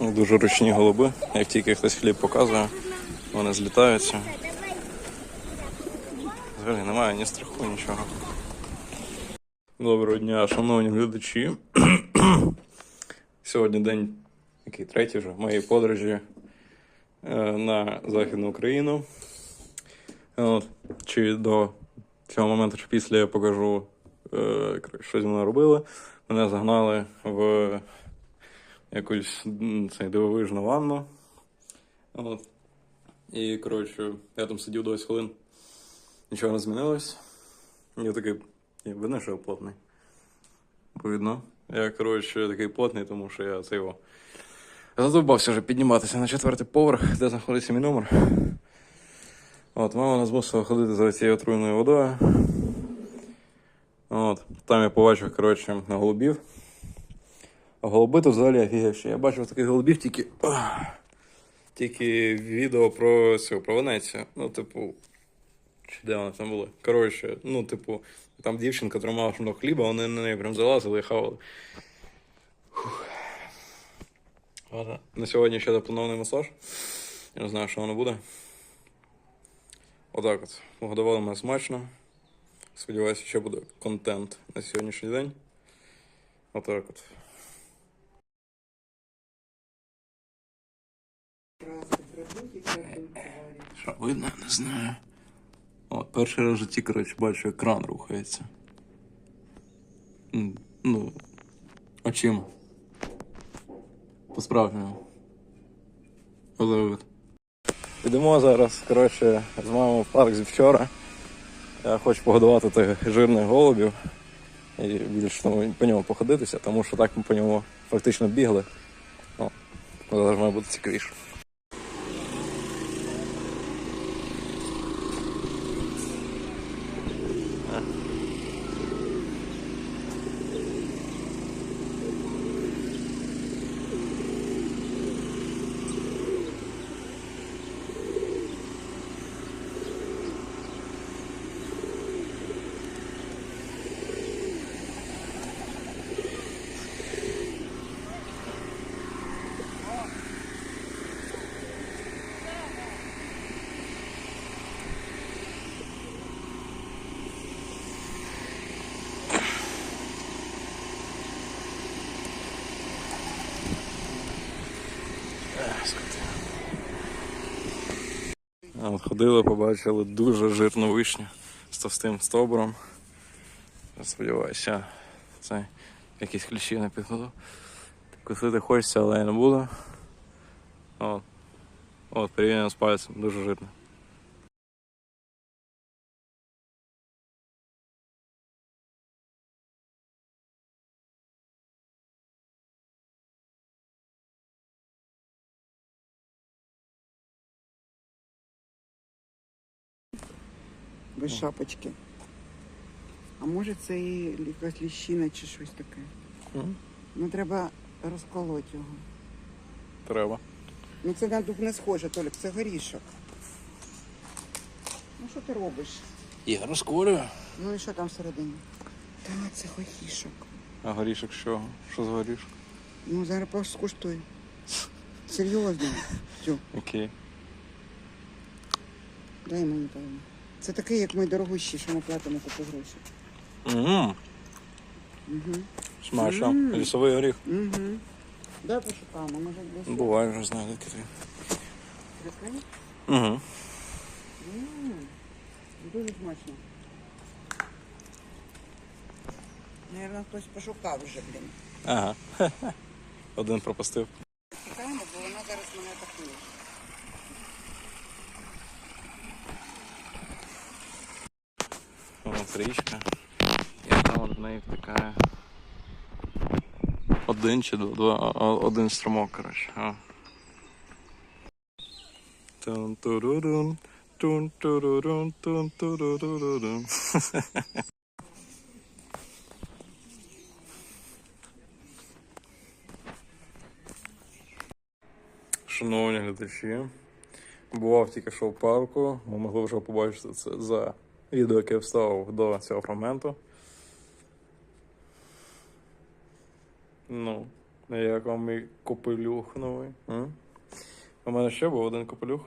Ну, Дуже ручні голуби. Як тільки хтось хліб показує, вони злітаються. Взагалі немає ні страху, нічого. Доброго дня, шановні глядачі. Сьогодні день, який третій вже моєї подорожі е, на Західну Україну. От. Чи до цього моменту, чи після я покажу, е, що зі мною робили. Мене загнали в якусь м, цей, дивовижну ванну. От. І, коротше, я там сидів 20 хвилин. Нічого не змінилось. Я такий, видно, що я плотний. Видно. Я, коротше, такий плотний, тому що я це його. Задовбався вже підніматися на четвертий поверх, де знаходиться мій номер. От, мама нас змусила ходити за цією отруєною водою. От, там я побачив, коротше, голубів. А голуби то взагалі офігевші. Я бачив таких голубів тільки. Тільки відео про цю, про Венецію. Ну, типу. Чи де вони там були? Коротше, ну, типу, там дівчинка тримала шматок хліба, вони на неї прям залазили і хавали. Фух. На сьогодні ще запланований масаж. Я не знаю, що воно буде. Отак от. Погодували мене смачно. Сподіваюся, ще буде контент на сьогоднішній день. Отак от. Що видно, не знаю. От, перший раз в житті, коротше, бачу, екран рухається. Ну, очима. По-справжньому. Йдемо зараз, коротше, з мамою в парк зі вчора. Я хочу погодувати тих жирних голубів і більш ну, по ньому походитися, тому що так ми по ньому фактично бігли. Ну, зараз має бути цікавіше. Ходили, побачили дуже жирну вишню з товстим стовбуром. Сподіваюся, це якісь кліщі не підходу. Кусити хочеться, але я не буду. От. От, порівняно з пальцем, дуже жирно. Без шапочки. А може це і якась ліщина чи щось таке. Мгм. Ну треба розколоти його. Треба. Ну це на дуб не схоже, Толік, це горішок. Ну що ти робиш? Я розколюю. Ну і що там всередині? Та це горішок. А горішок що? Що з горішок? Ну зараз поскуштуй. Серйозно. Тю, Окей. дай мені певно. Це такий, як ми дорогущі, що ми платимо купу грошей. Угу. Угу. Смачно. Мм. Лісовий горіх. Угу. Дай пошукаємо, може десь. Буває вже знаю, таке. Прикинь? Угу. М, Дуже смачно. Наверно, хтось пошукав вже, блін. Ага. Один пропустив. От річка. І там в неї втикає. Один чи два, два один струмок, коротше. А. Тун-турурун, тун-турурун, тун-турурурун. Шановні глядачі, бував тільки що в парку. Ми могли вже побачити це за відео, яке вставив до цього фрагменту. Ну, Як вам мій копелюх новий? А? У мене ще був один копелюх.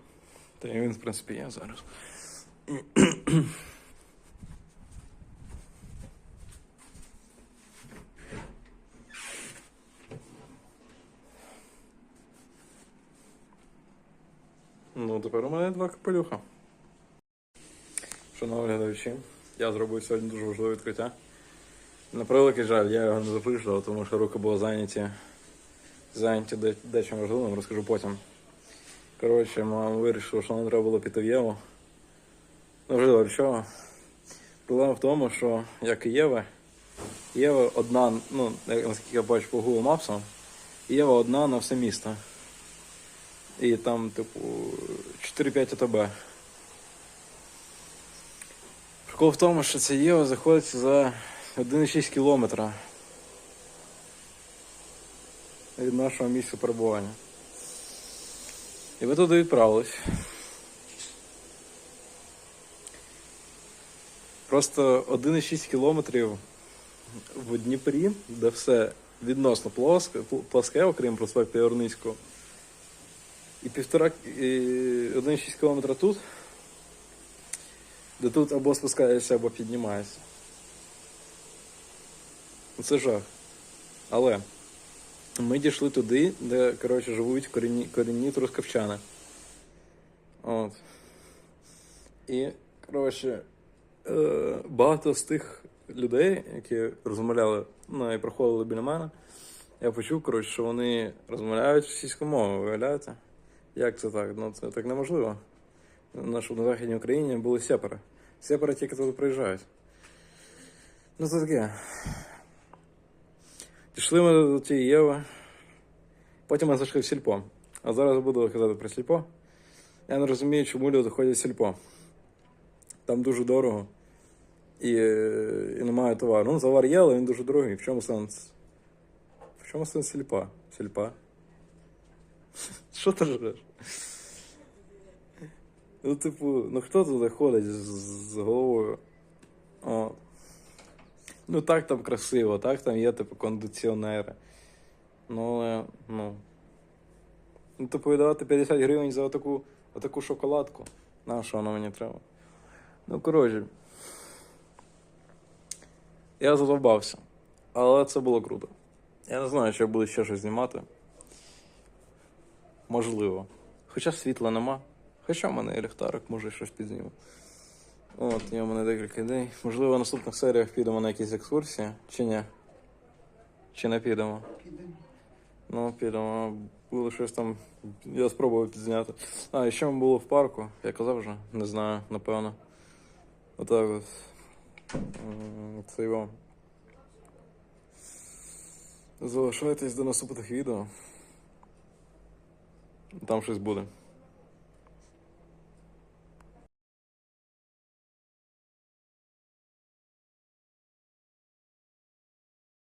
Та й він, в принципі, є зараз. Ну, тепер у мене два капелюха. Шановні глядачі, я зробив сьогодні дуже важливе відкриття. На превеликий жаль, я його не записував, тому що руки були зайняті, зайняті де, дечим важливим, розкажу потім. Коротше, мама вирішила, що нам треба було піти в Єву. Ну, вже добре, чого? Проблема в тому, що як і Єва, Єва одна, ну, наскільки я бачу по Google Maps, Єва одна на все місто. І там, типу, 4-5 АТБ. Прикол в тому, що ця Єва заходить за 1,6 кілометра від нашого місця перебування. І ви туди відправились. Просто 1,6 кілометрів в Дніпрі, де все відносно плоске, плоске, окрім проспекту Яворницького. І 1,6 кілометра тут, де тут або спускаєшся, або піднімаєшся. Ну, Це жах. Але ми дійшли туди, де, коротше, живуть корінні, корінні трускавчани. От. І, коротше, е, багато з тих людей, які розмовляли, ну і проходили біля мене, я почув, коротше, що вони розмовляють російською мовою, виявляєте? Як це так? Ну це так неможливо. На нашій на Західній Україні були сепари. Сепари тільки туди приїжджають. Ну це таке. Пішли ми до тієї Єви. Потім ми зайшли в сільпо. А зараз буду казати про сільпо. Я не розумію, чому люди ходять в сільпо. Там дуже дорого. І, і немає товару. Ну, товар є, але він дуже дорогий. В чому сенс? В чому сенс сільпа? Сільпа? Що ти жреш? Ну, типу, ну хто туди ходить з, з головою? О. Ну так там красиво, так там є, типу, кондиціонери. Ну, але, ну. Ну, типу, віддавати 50 гривень за отаку, отаку шоколадку. На що воно мені треба? Ну, коротше. Я задовбався. Але це було круто. Я не знаю, чи я буду ще щось знімати. Можливо. Хоча світла нема. Хоча в мене є ліхтарик, може щось підзніму. От, є в мене декілька ідей. Можливо, в наступних серіях підемо на якісь екскурсії, чи ні? Чи не підемо? Підемо. Ну, підемо. Було щось там. Я спробував підзняти. А, і ще ми було в парку. Я казав вже, не знаю, напевно. Отак от. Це його. Залишайтесь до наступних відео. Там щось буде.